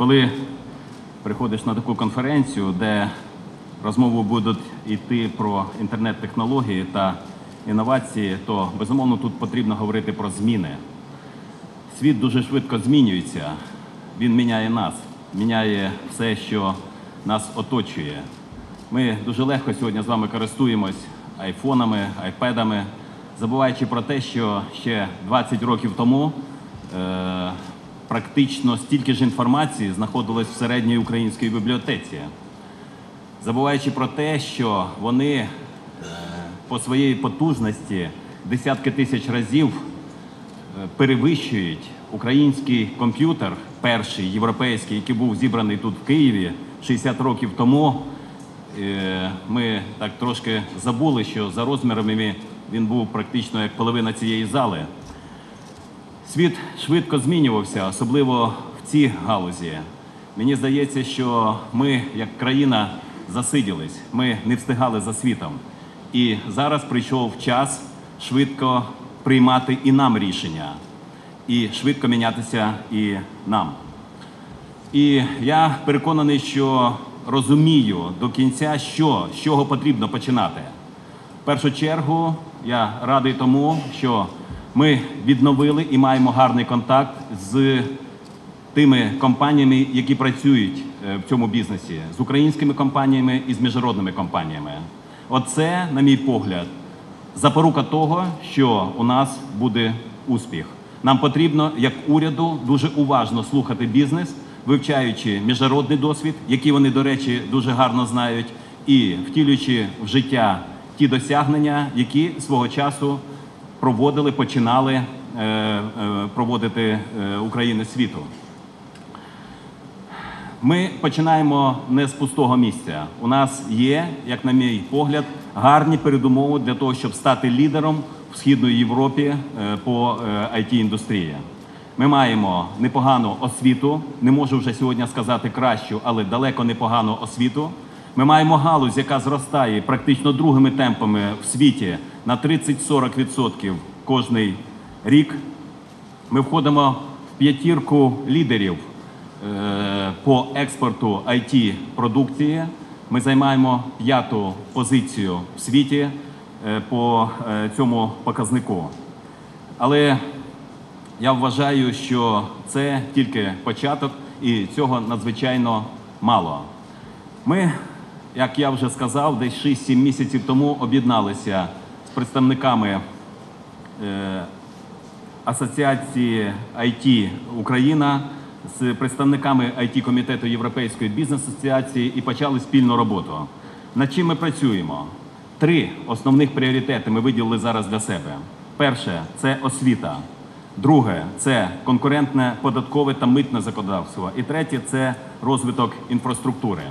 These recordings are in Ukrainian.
коли приходиш на таку конференцію, де розмови будуть йти про інтернет-технології та інновації, то безумовно тут потрібно говорити про зміни. Світ дуже швидко змінюється. Він міняє нас, міняє все, що нас оточує. Ми дуже легко сьогодні з вами користуємось айфонами, айпедами, забуваючи про те, що ще 20 років тому е, практично стільки ж інформації знаходилось в середньої українській бібліотеці, забуваючи про те, що вони е, по своїй потужності десятки тисяч разів е, перевищують український комп'ютер, перший європейський, який був зібраний тут в Києві 60 років тому. Е, Ми так трошки забули, що за розмірами він був практично як половина цієї зали. Світ швидко змінювався, особливо в цій галузі. Мені здається, що ми, як країна, засиділись, ми не встигали за світом. І зараз прийшов час швидко приймати і нам рішення, і швидко мінятися і нам. І я переконаний, що розумію до кінця, що, з чого потрібно починати. В першу чергу я радий тому, що ми відновили і маємо гарний контакт з тими компаніями, які працюють е, в цьому бізнесі, з українськими компаніями і з міжнародними компаніями. Оце, на мій погляд, запорука того, що у нас буде успіх. Нам потрібно, як уряду, дуже уважно слухати бізнес, вивчаючи міжнародний досвід, який вони, до речі, дуже гарно знають, і втілюючи в життя ті досягнення, які свого часу проводили, починали е, е, проводити е, України світу. Ми починаємо не з пустого місця. У нас є, як на мій погляд, гарні передумови для того, щоб стати лідером в східної Європі по it індустрії Ми маємо непогану освіту, не можу вже сьогодні сказати кращу, але далеко непогану освіту. Ми маємо галузь, яка зростає практично другими темпами в світі на 30-40% кожний рік. Ми входимо в п'ятірку лідерів е, по експорту it продукції. Ми займаємо п'яту позицію в світі е, по е, цьому показнику. Але я вважаю, що це тільки початок, і цього надзвичайно мало. Ми, як я вже сказав, десь 6-7 місяців тому об'єдналися представниками е, Асоціації IT Україна з представниками it комітету Європейської бізнес-асоціації і почали спільну роботу. Над чим ми працюємо? Три основних пріоритети ми виділили зараз для себе. Перше це освіта. Друге це конкурентне податкове та митне законодавство. І третє це розвиток інфраструктури.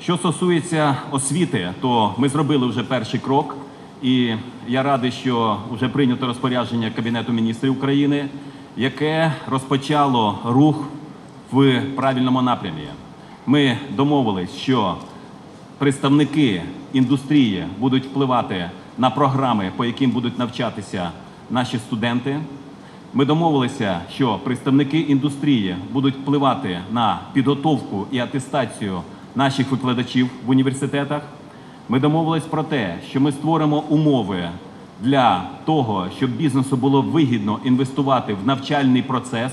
Що стосується освіти, то ми зробили вже перший крок. І я радий, що вже прийнято розпорядження Кабінету міністрів України, яке розпочало рух в правильному напрямі. Ми домовились, що представники індустрії будуть впливати на програми, по яким будуть навчатися наші студенти. Ми домовилися, що представники індустрії будуть впливати на підготовку і атестацію наших викладачів в університетах. Ми домовились про те, що ми створимо умови для того, щоб бізнесу було вигідно інвестувати в навчальний процес.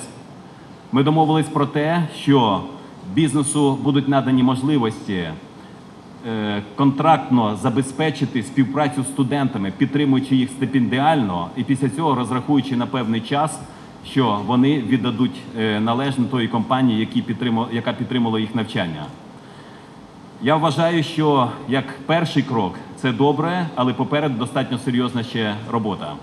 Ми домовились про те, що бізнесу будуть надані можливості е, контрактно забезпечити співпрацю з студентами, підтримуючи їх стипендіально, і після цього розрахуючи на певний час, що вони віддадуть е, належне тої компанії, яка підтримала їх навчання. Я вважаю, що як перший крок це добре, але попереду достатньо серйозна ще робота.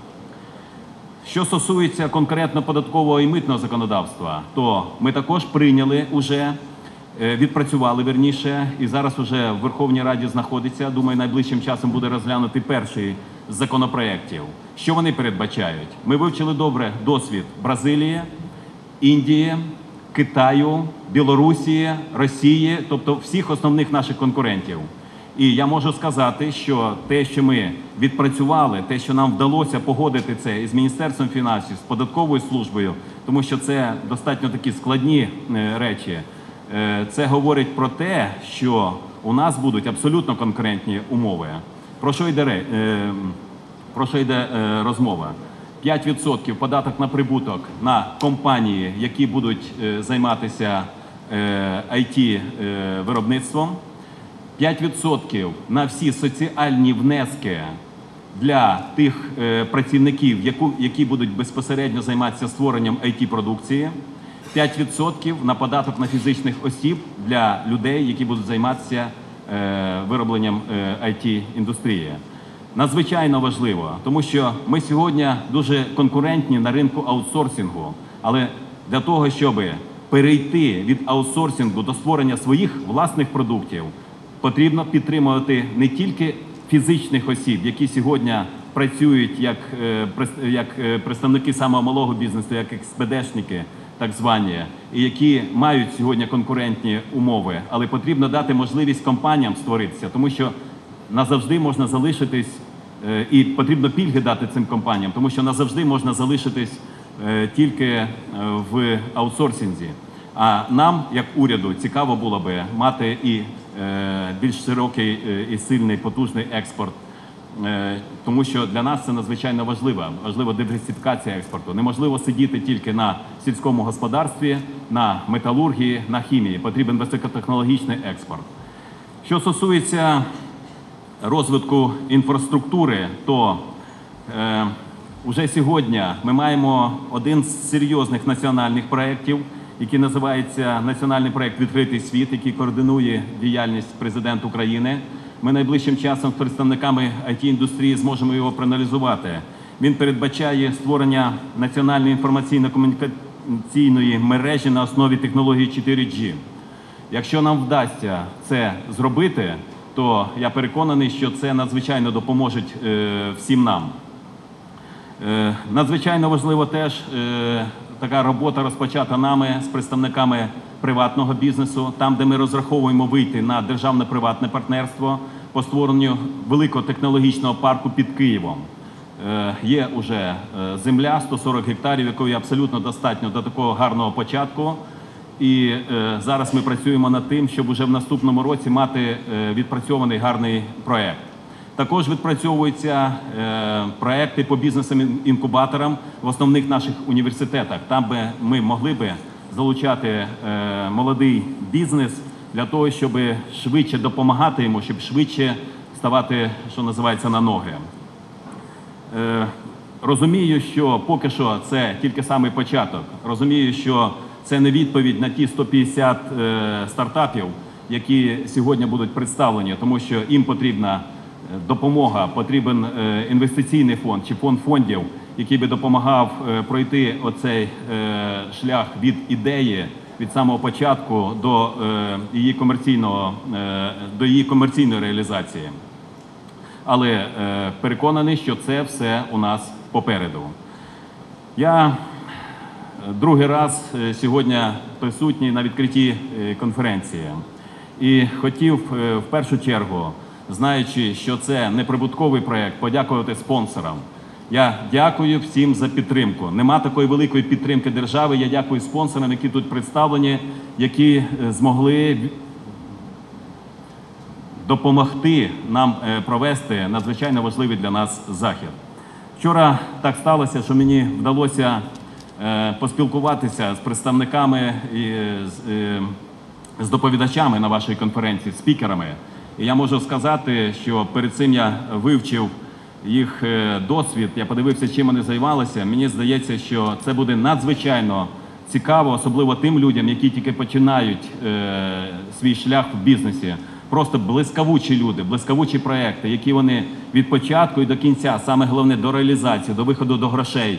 Що стосується конкретно податкового і митного законодавства, то ми також прийняли уже, е, відпрацювали верніше, і зараз уже в Верховній Раді знаходиться. Думаю, найближчим часом буде розглянути перший з законопроєктів. Що вони передбачають? Ми вивчили добре досвід Бразилії, Індії. Китаю, Білорусі, Росії, тобто всіх основних наших конкурентів. І я можу сказати, що те, що ми відпрацювали, те, що нам вдалося погодити це із міністерством фінансів, з податковою службою, тому що це достатньо такі складні е, речі. Е, Це говорить про те, що у нас будуть абсолютно конкурентні умови. Про що йде, е, про що йде розмова? 5% податок на прибуток на компанії, які будуть е, займатися it виробництвом. 5% на всі соціальні внески для тих е, працівників, які будуть безпосередньо займатися створенням it продукції. 5% на податок на фізичних осіб для людей, які будуть займатися е, виробленням it індустрії Надзвичайно важливо, тому що ми сьогодні дуже конкурентні на ринку аутсорсингу, але для того, щоб перейти від аутсорсингу до створення своїх власних продуктів, потрібно підтримувати не тільки фізичних осіб, які сьогодні працюють як, е, як е, представники самого малого бізнесу, як експедешники, так звані, і які мають сьогодні конкурентні умови, але потрібно дати можливість компаніям створитися, тому що назавжди можна залишитись, і потрібно пільги дати цим компаніям, тому що назавжди можна залишитись е, тільки е, в аутсорсинзі. А нам, як уряду, цікаво було би мати і е, більш широкий е, і сильний потужний експорт. Е, Тому що для нас це надзвичайно важливо. Важлива диверсифікація експорту. Неможливо сидіти тільки на сільському господарстві, на металургії, на хімії. Потрібен високотехнологічний експорт. Що стосується розвитку інфраструктури, то е, вже сьогодні ми маємо один з серйозних національних проєктів, який називається Національний проєкт Відкритий світ, який координує діяльність президента України. Ми найближчим часом з представниками it індустрії зможемо його проаналізувати. Він передбачає створення національної інформаційно-комунікаційної мережі на основі технології 4G. Якщо нам вдасться це зробити, то я переконаний, що це надзвичайно допоможе всім нам. Е, Надзвичайно важливо теж е, така робота розпочата нами з представниками приватного бізнесу, там, де ми розраховуємо вийти на державне-приватне партнерство по створенню великого технологічного парку під Києвом. Е, Є уже земля 140 гектарів, якої абсолютно достатньо до такого гарного початку. І е, зараз ми працюємо над тим, щоб уже в наступному році мати е, відпрацьований гарний проект. Також відпрацьовуються е, проекти по бізнесам-інкубаторам в основних наших університетах. Там би ми могли би залучати е, молодий бізнес для того, щоб швидше допомагати йому, щоб швидше ставати, що називається, на ноги. Е, Розумію, що поки що це тільки самий початок. Розумію, що це не відповідь на ті 150 е, стартапів, які сьогодні будуть представлені, тому що їм потрібна е, допомога, потрібен е, інвестиційний фонд чи фонд фондів, який би допомагав пройти оцей шлях від ідеї від самого початку до її комерційного до її комерційної реалізації але переконаний, що це все у нас попереду. Я другий раз е, сьогодні присутній на відкритті е, конференції і хотів е, в першу чергу, знаючи, що це неприбутковий проєкт, подякувати спонсорам. Я дякую всім за підтримку. Нема такої великої підтримки держави. Я дякую спонсорам, які тут представлені, які змогли допомогти нам провести надзвичайно важливий для нас захід. Вчора так сталося, що мені вдалося поспілкуватися з представниками і з, е, з доповідачами на вашій конференції, спікерами. І я можу сказати, що перед цим я вивчив їх е, досвід, я подивився, чим вони займалися. Мені здається, що це буде надзвичайно цікаво, особливо тим людям, які тільки починають е, свій шлях в бізнесі. Просто блискавучі люди, блискавучі проекти, які вони від початку і до кінця, саме головне до реалізації, до виходу до грошей е,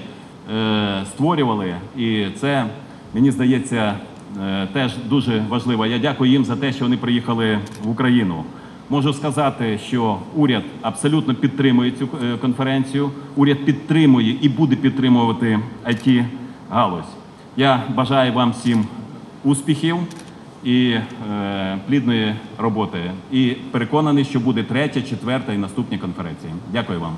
створювали. І це мені здається е, теж дуже важливо. Я дякую їм за те, що вони приїхали в Україну. Можу сказати, що уряд абсолютно підтримує цю е, конференцію. Уряд підтримує і буде підтримувати it галузь. Я бажаю вам всім успіхів і е, плідної роботи. І переконаний, що буде третя, четверта і наступні конференції. Дякую вам.